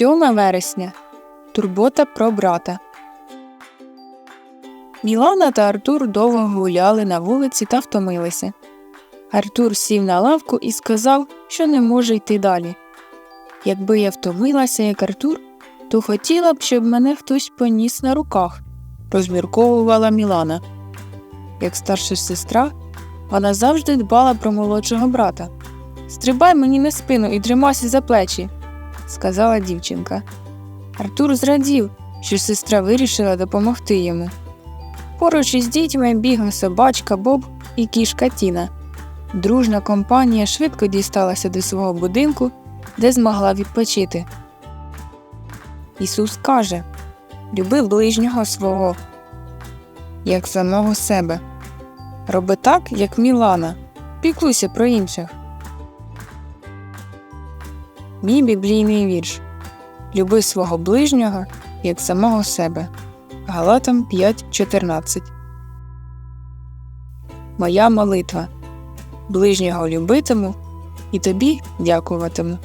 7 вересня. Турбота про брата. Мілана та Артур довго гуляли на вулиці та втомилися. Артур сів на лавку і сказав, що не може йти далі. Якби я втомилася, як Артур, то хотіла б, щоб мене хтось поніс на руках, розмірковувала Мілана. Як старша сестра, вона завжди дбала про молодшого брата. Стрибай мені на спину і тримайся за плечі, сказала дівчинка. Артур зрадів, що сестра вирішила допомогти йому. Поруч із дітьми бігла собачка Боб і кішка Тіна. Дружна компанія швидко дісталася до свого будинку, де змогла відпочити. Ісус каже Люби ближнього свого, як самого себе. Роби так, як Мілана. Піклуйся про інших. Мій біблійний вірш Люби свого ближнього, як самого себе. Галатам 5.14 Моя молитва Ближнього любитиму і тобі дякуватиму.